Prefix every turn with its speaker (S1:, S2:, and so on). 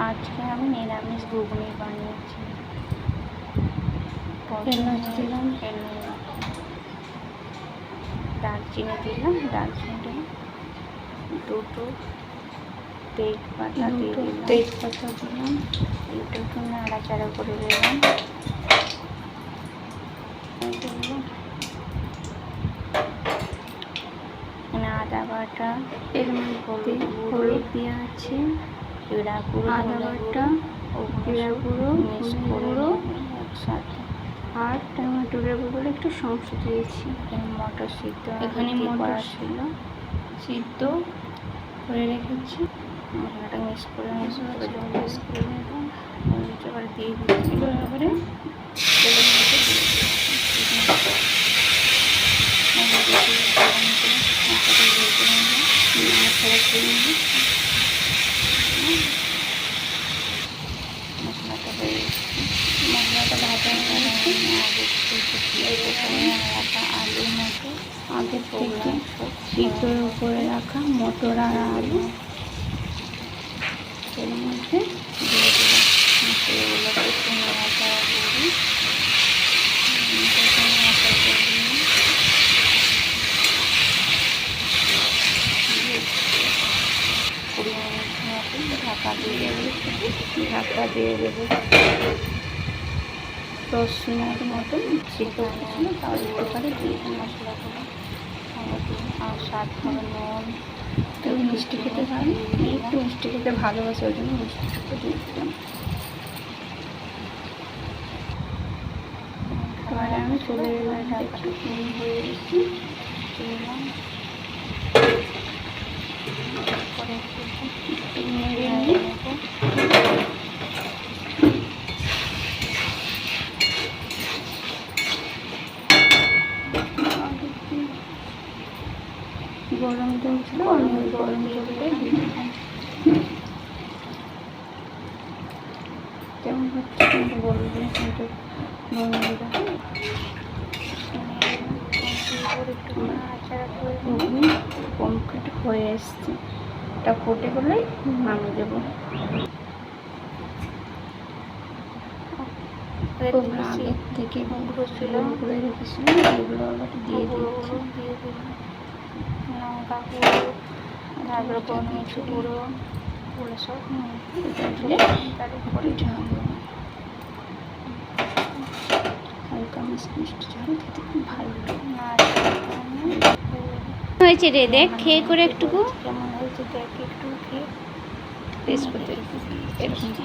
S1: আজকে আমি নিরামিষ ঘুগনি বানিয়েছি।
S2: দিলাম।
S1: দারচিনি দিলাম দারচিনি দুটো তেজপাতা
S2: তেজপাতা দিলাম।
S1: একটু নাড়াচাড়া করে দিলাম। দিলাম। আদা বাটা
S2: এর মধ্যে হলুদ দেওয়া আছে।
S1: জিরা গুঁড়ো
S2: আদা বাটা,
S1: গুঁড়ো,
S2: জিরা গুঁড়ো, গুঁড়ো,
S1: একসাথে।
S2: আর টমেটোর বদলে একটু সস দিয়েছি।
S1: মটর সিদ্ধ
S2: এখানে মটর
S1: ছিল।
S2: সিদ্ধ করে রেখেছি।
S1: মশলাটা মিক্স করে মিক্স করে জল
S2: মিক্স করে
S1: হলুদ এবার দিয়ে দিচ্ছি।
S2: তেলের মধ্যে দিয়ে দিয়েছি নাড়াচাড়া করে নিয়ে
S1: মশলাটা হয়ে গেছে
S2: মশলাটা ভাজা
S1: আলুর মতো
S2: আগে থেকে সিদ্ধর উপরে রাখা মটর আর আলু এর মধ্যে
S1: দিয়ে দিলাম এগুলোকে একটু নাড়াচাড়া করি কুড়ি ঢাকা দিয়ে দেবো ঢাকা দিয়ে দেবো।
S2: দশ মিনিট মতো সিদ্ধ তাও একটু করে দিয়ে
S1: মশলাগুলো হলুদ আর স্বাদ হবে নুন।
S2: কেউ মিষ্টি খেতে পারে একটু মিষ্টি খেতে ভালোবাসে, ওই জন্য মিষ্টি খেতে দিয়ে দিলাম। আমি চলে এলাম হয়ে গেছে
S1: দিলাম করে
S2: একটু নেড়ে
S1: নেড়ে
S2: নিয়ে
S1: নেব
S2: গরম জল ছিল গরম জলটাই দিয়ে কেমন হচ্ছে কিন্তু ঘুগনি কমপ্লিট হয়ে এসছে এটা ফুটে গেলেই নামিয়ে দেবো আগের থেকে
S1: ছিল
S2: দিয়ে দিচ্ছি
S1: দিয়ে দিলাম লঙ্কা গুঁড়ো তারপরে গোলমরিচ গুঁড়ো গুঁড়ো সব তারপরে
S2: হালকা মিষ্টি মিষ্টি ঝাল খেতে খুব ভালো হয়েছে রে দেখ খেয়ে করে একটুকু।
S1: কেমন হয়েছে দেখ একটু খেয়ে।
S2: টেস্ট করতে এরকম।
S1: টেস্টি